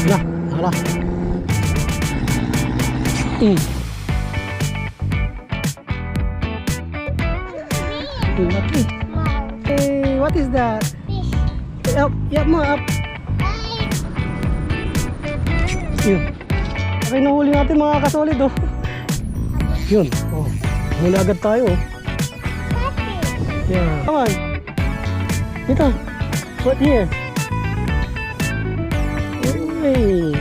Hala, hala. Mm. Laki. Hey, what is that? Up, yap mo, up. Yun. Okay, nahuli natin mga kasolid, oh. Yun, oh. Huli agad tayo, oh. Yeah. Come on. Ito. Put here. Hey.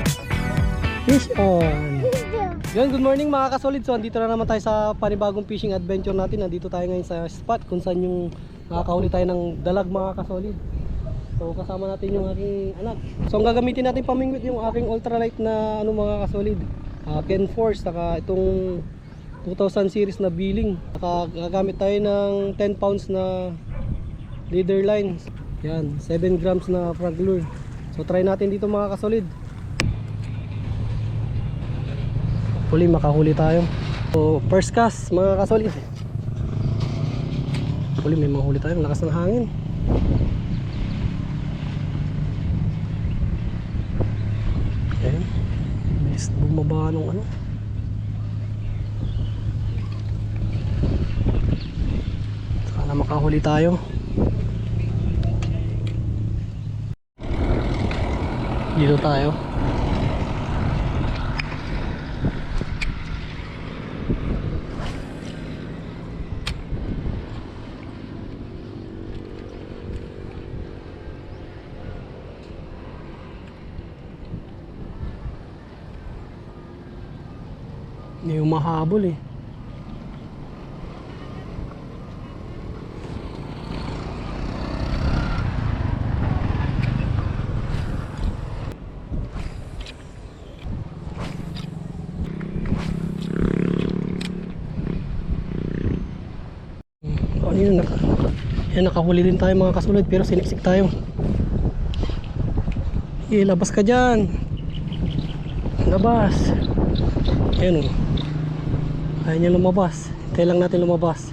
Fish on. Yun, good morning mga kasolid. So, andito na naman tayo sa panibagong fishing adventure natin. Nandito tayo ngayon sa spot kung saan yung nakakahuli tayo ng dalag mga kasolid. So, kasama natin yung aking anak. So, ang gagamitin natin pamingwit yung aking ultralight na ano mga kasolid. Uh, Ken Force, saka itong 2000 series na billing. Saka gagamit tayo ng 10 pounds na leader line. Yan, 7 grams na frog lure. So, try natin dito mga kasolid. Huli makahuli tayo. So, first cast mga kasolid. Huli may mahuli tayo. Lakas ng hangin. Ayan. Bilis bumaba nung ano. Sana makahuli tayo. Dito tayo. Hindi yung mahabol eh. Hmm, Ano yun? Naka, yan, nakahuli din tayo mga kasulad pero siniksik tayo. Eh, labas ka dyan. Labas. Ayan o. Ayaw niya lumabas. Hintay natin lumabas.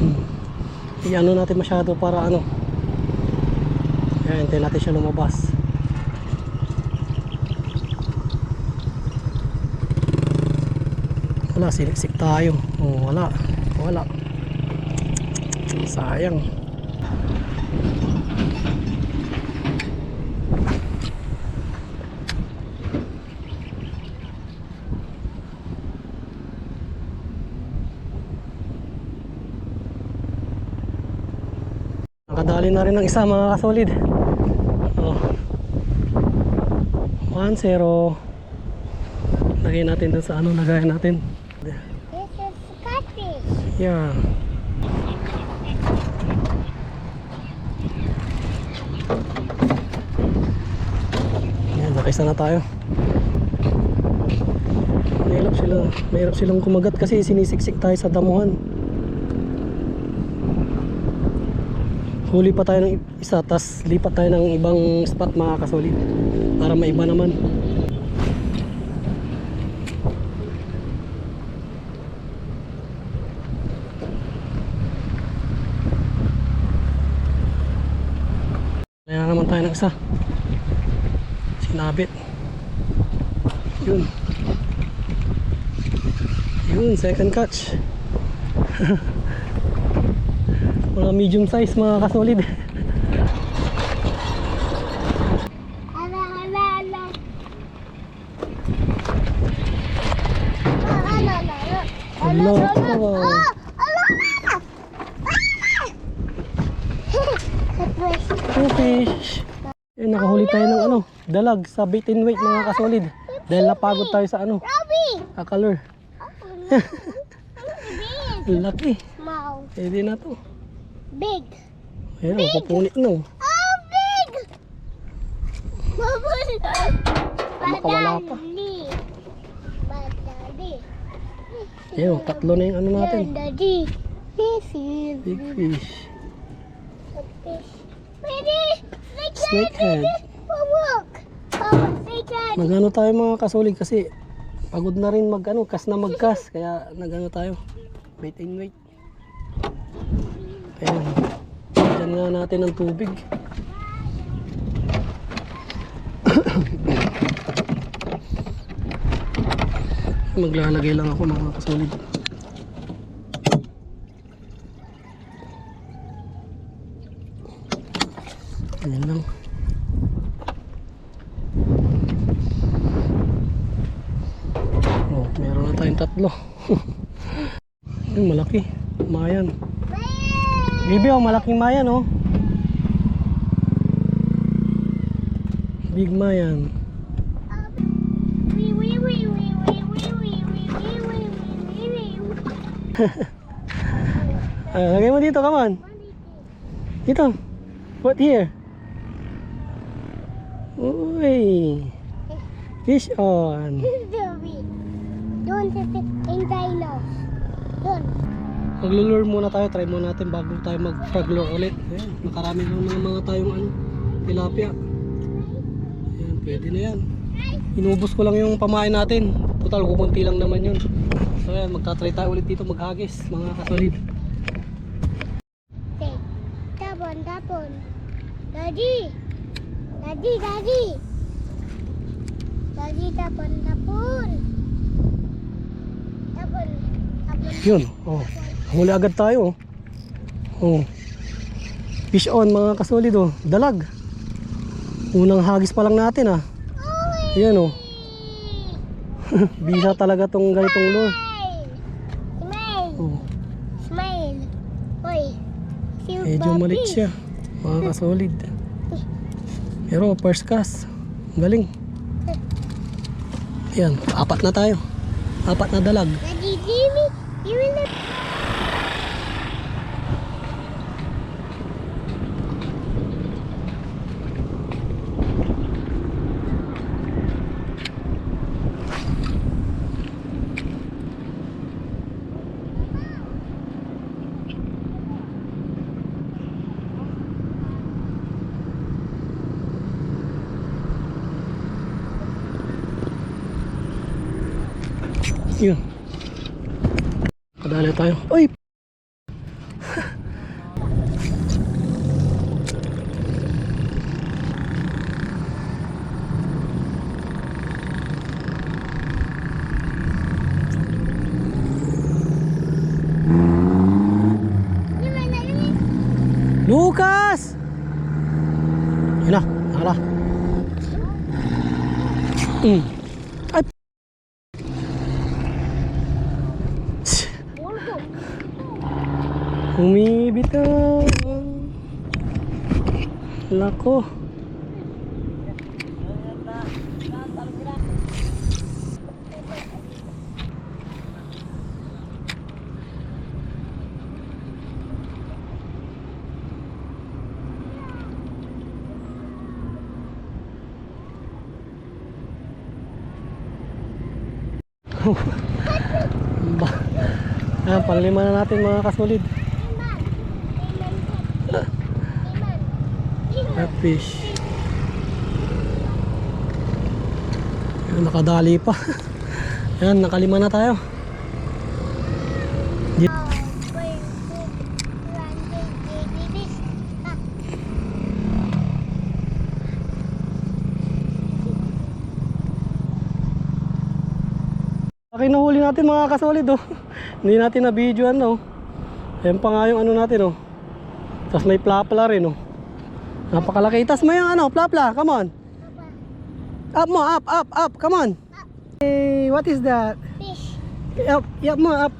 Hmm. I-ano natin masyado para ano. Ayan, hintay natin siya lumabas. Wala, siniksik tayo. Oh, wala. Wala. Sayang. Nakadali na rin ng isa mga kasolid. Oh. 1-0. Lagay natin dun sa ano, lagay natin. This is catfish. Yeah. Yan, nakisa na tayo. Mahirap sila, mahirap silang kumagat kasi sinisiksik tayo sa damuhan. Huli pa tayo ng isa, tas lipat tayo ng ibang spot mga kasolid. Para maiba naman. Kaya naman tayo ng isa. Sinabit. Yun. Yun, second catch. mga medium size mga kasolid. Ala, ala, ala. Ala, ala, ala. Ala. Two fish. Eh, nakahuli tayo ng ano, dalag sa bait and weight mga kasolid. Dahil napagod tayo sa ano, Robbie. akalor. Big. Laki. Pwede na to. Big. Ayan, oh, pupunit no. Oh, big. Mabul. Makawala pa. Ayan, oh, tatlo na yung ano natin. This is Big fish. fish. Snakehead. Oh. Oh, snakehead. Nagano tayo mga kasulig kasi pagod na rin magano kas na magkas kaya nagano tayo. Wait and wait. Ayan. Diyan nga natin ang tubig. Maglalagay lang ako mga kasulig. Ayan lang. tatlo. Yung malaki. Mayan. Bibi, oh, malaking mayan, oh. Big mayan. ah, lagay mo dito, come on. Dito. What here? Uy. Fish on. Doon sa in dino. Doon. Maglulure muna tayo. Try muna natin bago tayo mag-frog lure ulit. Ayan, makarami lang mga mga tayong ano, tilapia. Ayan, pwede na yan. Inubos ko lang yung pamain natin. Total, kukunti lang naman yun. So ayan, magta-try tayo ulit dito maghagis, mga kasolid. Say, tapon, tapon. Daddy. Daddy, daddy. Daddy. Tapon, tapon. Yun, oh. Huli agad tayo, oh. Fish on, mga kasolid, oh. Dalag. Unang hagis pa lang natin, ah. Ayan, oh. Bisa talaga tong ganitong lure. Smile. Oh. Smile. Hoy. Medyo malit siya, mga kasolid. Pero first cast, galing. Ayan, apat na tayo. Apat na dalag. Yun. Kadali tayo. Oy! Lucas! Yun na, hala. Ano? Mm. Lako. ba? Ayan, panglima na natin mga kasolid. Catfish. Ayan, nakadali pa. Ayan, nakalima na tayo. Okay, nahuli natin mga kasolid oh. Hindi natin na video ano. Ayan pa nga yung ano natin oh. Tapos may plapla rin oh. Napakalaki. Itas mo yung ano, plapla. Come on. Up mo, up, up, up. Come on. Hey, what is that? Fish. Up, up mo, up.